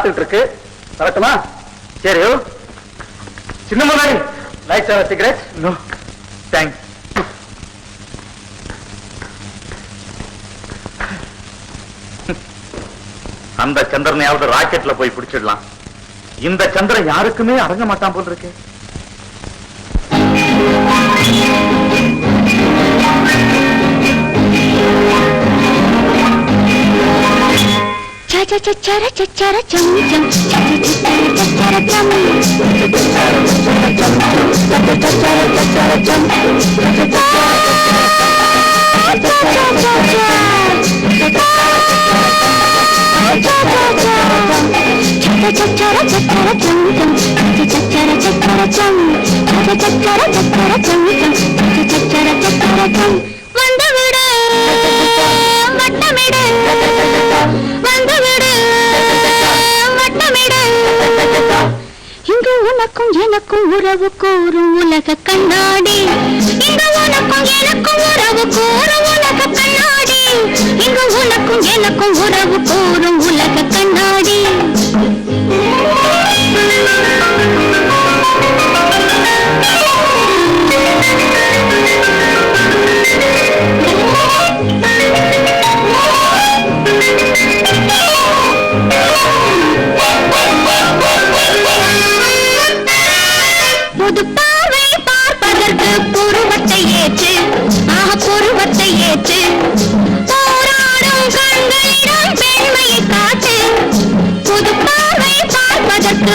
காத்துக்கிட்டு இருக்கு. வரட்டுமா சரி சின்ன முதலாளி லைட் சிகரெட் நோ தேங்க்ஸ் அந்த சந்திரனையாவது ராக்கெட்ல போய் பிடிச்சிடலாம். இந்த சந்திரன் யாருக்குமே அடங்க மாட்டான் போல் இருக்கு. చం చర చర చం வந்து விடு வட்டமிடு உனக்கும் எனக்கும் உறவு கூறும் உலக கண்ணாடி. இங்கு உனக்கும் எனக்கும் உறவு கூறும்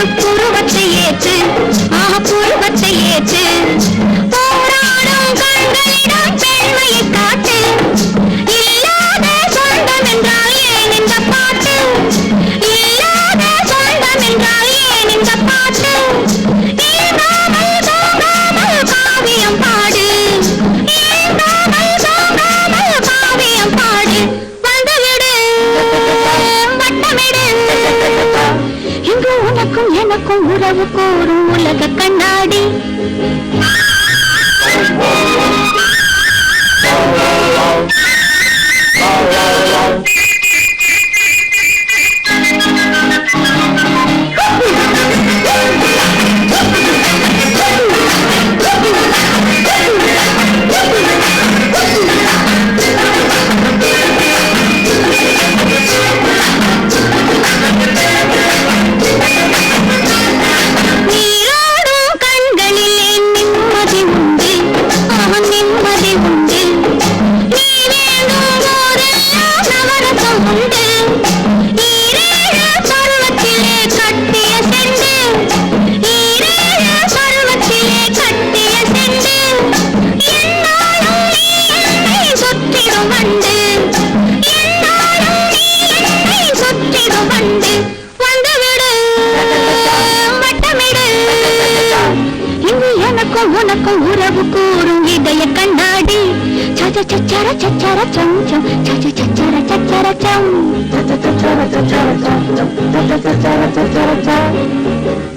புருவத்தை ஏற்று ஆக புருவத்தை ஏற்று. போராடும் கண்களிடம் பெண்மையை காட்டு. இல்லாத சொந்தம் என்றால் ஏன் இந்த பாட்டு? இல்லாத சொந்தம் என்றால் ஏன் இந்த பாட்டு எனக்கும் உறவு கூறும் உலக கண்ணாடி. உனக்கும் உறவு கூறும் இதய கண்ணாடி சச்ச சச்சர சச்சர சம் சம் சச்ச சச்சர சச்சர சம் சச்சர சச்சர சம் சச்சர சச்சர சம்